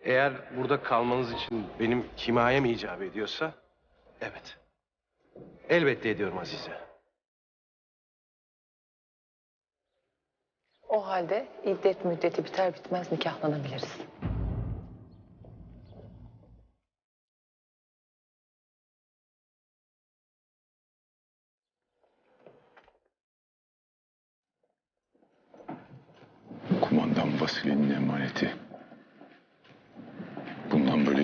Eğer burada kalmanız için benim himayem icap ediyorsa... Evet. Elbette ediyorum Azize. O halde iddet müddeti biter bitmez nikahlanabiliriz. Kumandan Vasili'nin emaneti.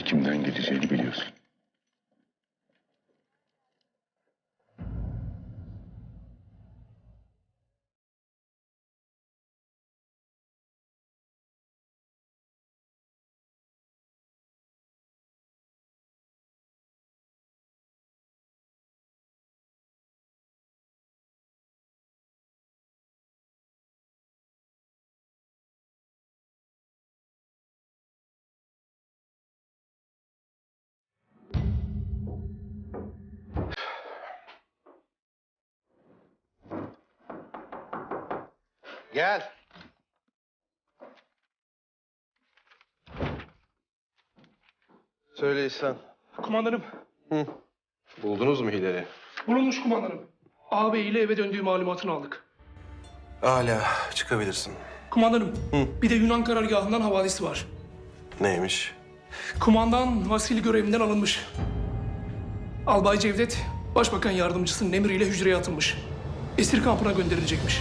Kimden geleceğini biliyorsun. Gel. Söyle İhsan. Kumandanım, Hı. Buldunuz mu Hilal'i? bulunmuş kumandanım. Ağabey ile eve döndüğü malumatını aldık. Hala çıkabilirsin. Kumandanım, bir de Yunan karargahından havalisi var. Neymiş? Kumandan Vasil görevinden alınmış. Albay Cevdet, Başbakan Yardımcısının emriyle hücreye atılmış. Esir kampına gönderilecekmiş.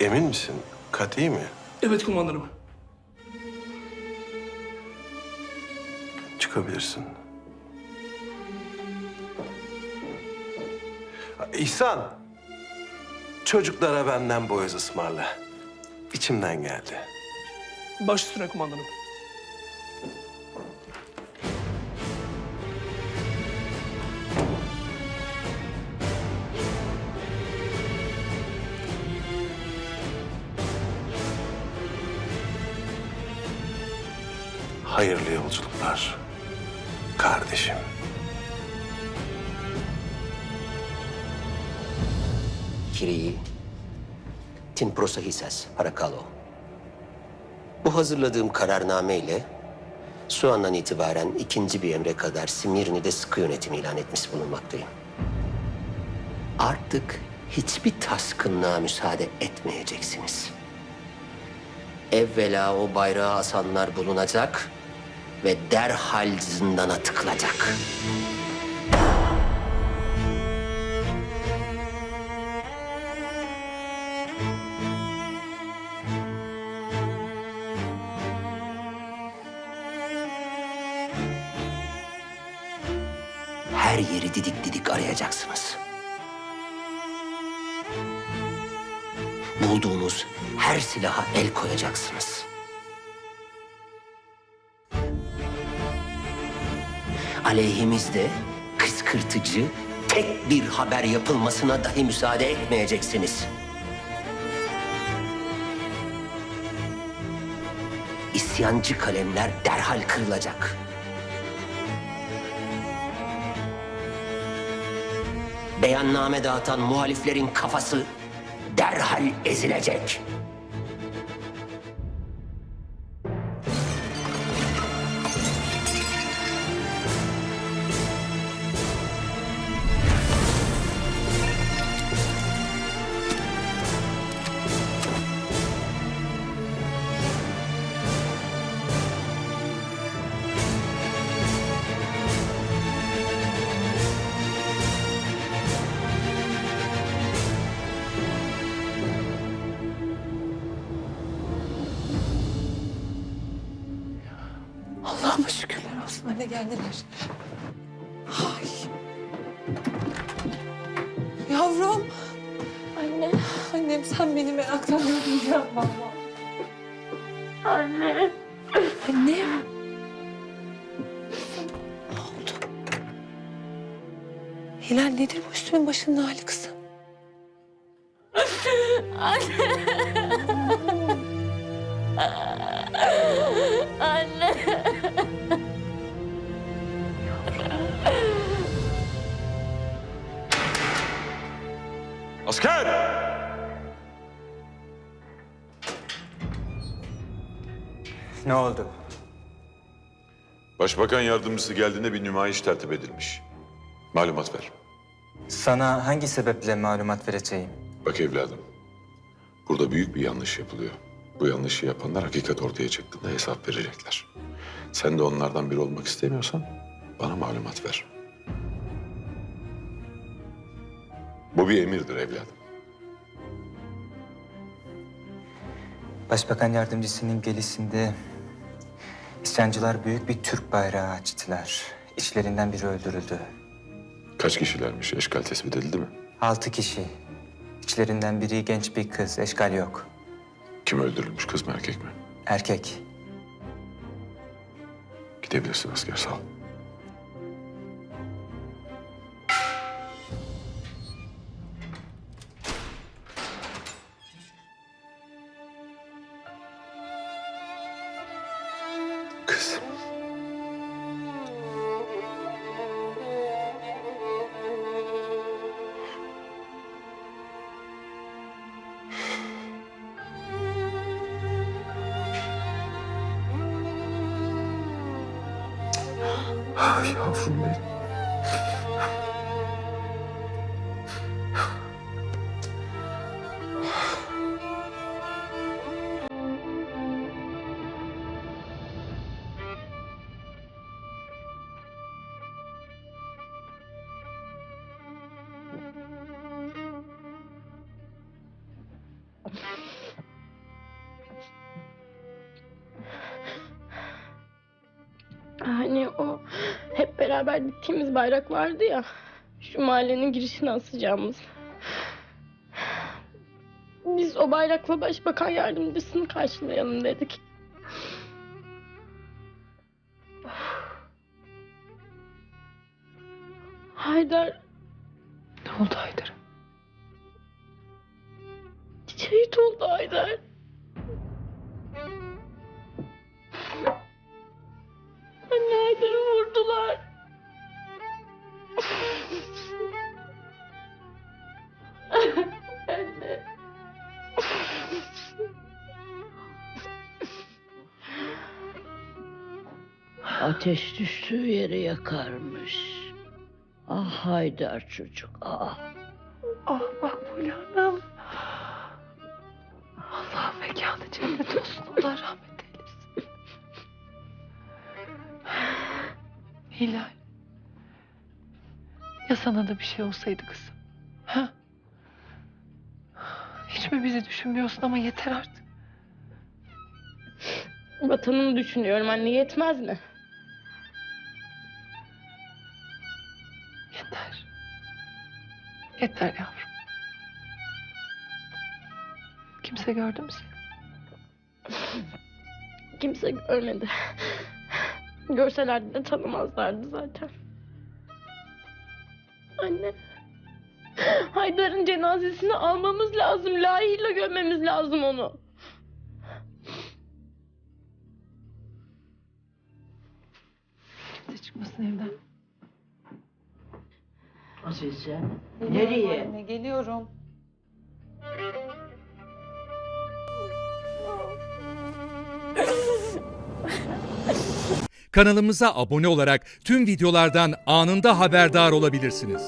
Emin misin? Kat'i mi? Evet kumandanım. Çıkabilirsin. İhsan. Çocuklara benden boyoz ısmarla. İçimden geldi. Baş üstüne kumandanım. Hayırlı yolculuklar. Kardeşim. Kiri, tin prosahisas parakalo. Bu hazırladığım kararname ile şu andan itibaren ikinci bir emre kadar Simirni'de sıkı yönetim ilan etmiş bulunmaktayım. Artık hiçbir taskınlığa müsaade etmeyeceksiniz. Evvela o bayrağı asanlar bulunacak ve derhal zindana tıkılacak. Her yeri didik didik arayacaksınız. Bulduğunuz her silaha el koyacaksınız. Aleyhimizde kıskırtıcı tek bir haber yapılmasına dahi müsaade etmeyeceksiniz. İsyancı kalemler derhal kırılacak. beyanname dağıtan muhaliflerin kafası derhal ezilecek. Anne geldiler. Ay. Yavrum. Anne. Annem sen beni meraktan öldüreceksin baba. Anne. Annem. Ne oldu? Hilal nedir bu üstümün başının hali kızım? Asker! Ne oldu? Başbakan yardımcısı geldiğinde bir nümayiş tertip edilmiş. Malumat ver. Sana hangi sebeple malumat vereceğim? Bak evladım, burada büyük bir yanlış yapılıyor. Bu yanlışı yapanlar hakikat ortaya çıktığında hesap verecekler. Sen de onlardan biri olmak istemiyorsan bana malumat ver. Bu bir emirdir evladım. Başbakan yardımcısının gelişinde isyancılar büyük bir Türk bayrağı açtılar. İçlerinden biri öldürüldü. Kaç kişilermiş? Eşkal tespit edildi mi? Altı kişi. İçlerinden biri genç bir kız, eşkal yok. Kim öldürülmüş? Kız mı erkek mi? Erkek. Gidebilirsin asker sağ ol. Yavrum benim. Hani o hep beraber diktiğimiz bayrak vardı ya. Şu mahallenin girişine asacağımız. Biz o bayrakla başbakan yardımcısını karşılayalım dedik. Haydar Ne oldu Haydar? şehit oldu Haydar. Ateş düştüğü yeri yakarmış. Ah Haydar çocuk ah. Ah Makbule Hanım. Allah mekanı cennet olsun. Allah rahmet eylesin. Hilal. Ya sana da bir şey olsaydı kızım? Ha? Hiç mi bizi düşünmüyorsun ama yeter artık. Vatanımı düşünüyorum anne yetmez mi? Yeter yavrum. Kimse gördü mü seni? Kimse görmedi. Görselerdi de tanımazlardı zaten. Anne. Haydar'ın cenazesini almamız lazım. Layığıyla gömmemiz lazım onu. Kimse çıkmasın evden. Azize nereye? Anne geliyorum. Kanalımıza abone olarak tüm videolardan anında haberdar olabilirsiniz.